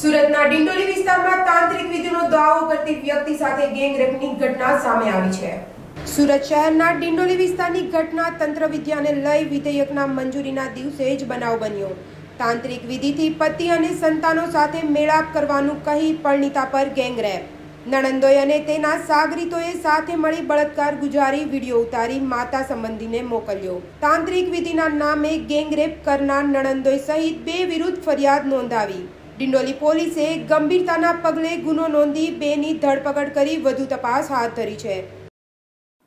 સુરતના ડિંડોલી વિસ્તારમાં તાંત્રિક વિધિનો દાવો કરતી વ્યક્તિ સાથે ગેંગ રેપની ઘટના સામે આવી છે. સુરત શહેરના ડિંડોલી વિસ્તારની ઘટના તંત્ર વિદ્યાને લઈ વિધેયકના મંજૂરીના દિવસે જ બનાવ બન્યો. તાંત્રિક વિધિથી પતિ અને સંતાનો સાથે મેળાપ કરવાનું કહી પરણિતા પર ગેંગ રેપ. નણંદોય અને તેના સાગરીતોએ સાથે મળી બળાત્કાર ગુજારી વીડિયો ઉતારી માતા સંબંધીને મોકલ્યો. તાંત્રિક વિધિના નામે ગેંગરેપ કરનાર નણંદોય સહિત બે વિરુદ્ધ ફરિયાદ નોંધાવી. ડિંડોલી પોલીસે ગંભીરતાના પગલે ગુનો નોંધી બેની ધરપકડ કરી વધુ તપાસ હાથ ધરી છે.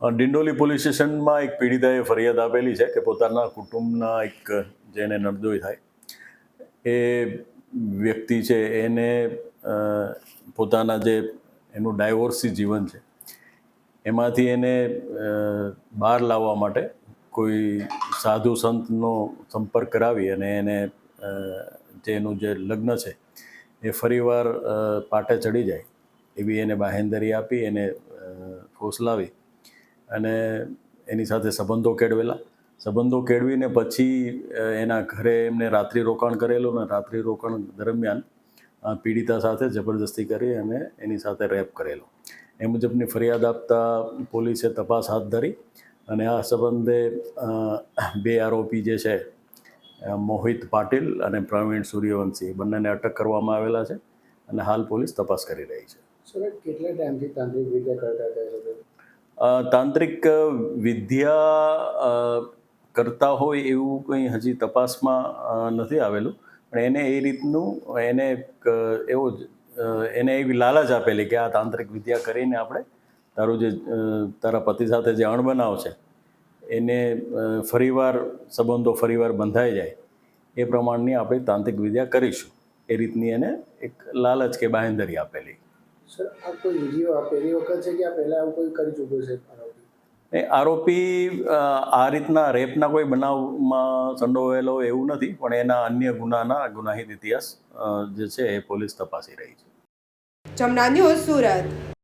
ડિંડોલી પોલીસ સ્ટેશનમાં એક પીડિતાએ ફરિયાદ આપેલી છે કે પોતાના કુટુંબના એક જેને નડદોય થાય, એ વ્યક્તિ છે, એને પોતાના જે એનું ડાયવોર્સી જીવન છે, એમાંથી એને બહાર લાવવા માટે કોઈ સાધુ સંતનો સંપર્ક કરાવી અને એને અ, જે લગ્ન છે એ ફરીવાર પાટે ચડી જાય. એવી એને બાહેંધરી આપી એને ફોસલાવી અને એની સાથે સંબંધો કેળવેલા. સંબંધો કેળવીને પછી એના ઘરે એમને રાત્રિ રોકાણ કરેલું ને રાત્રિ રોકાણ દરમિયાન પીડિતા સાથે જબરદસ્તી કરી અને એની સાથે રેપ કરેલો. એ મુજબની ફરિયાદ આપતા પોલીસે તપાસ હાથ ધરી અને આ સંબંધે બે આરોપી જે છે મોહિત પાટીલ અને પ્રવીણ સૂર્યવંશી. એ બંનેને અટક કરવામાં આવેલા છે અને હાલ પોલીસ તપાસ કરી રહી છે. કેટલા ટાઈમથી તાંત્રિક વિદ્યા કરતા તાંત્રિક વિદ્યા કરતા હોય એવું કંઈ હજી તપાસમાં નથી આવેલું. પણ એને એ રીતનું એને એવો જ એને એવી લાલચ આપેલી કે આ તાંત્રિક વિદ્યા કરીને આપણે તારું જે તારા પતિ સાથે જે અણબનાવ છે એને ફરીવાર સંબંધો ફરીવાર બંધાઈ જાય એ પ્રમાણની આપણે તાંત્રિક વિદ્યા કરીશું. એ રીતની એને એક લાલચ કે બાહેંધરી આપેલી. સર આ કોઈ વીડિયો આ પહેલી વખત છે કે આ પહેલા આવું કોઈ કરી ચૂક્યું છે? એ આરોપી આ રીતના રેપના કોઈ બનાવમાં સંડોવાયેલો એવું નથી પણ એના અન્ય ગુનાના ગુનાહિત ઇતિહાસ જે છે એ પોલીસ તપાસી રહી છે. જમના ન્યૂઝ સુરત.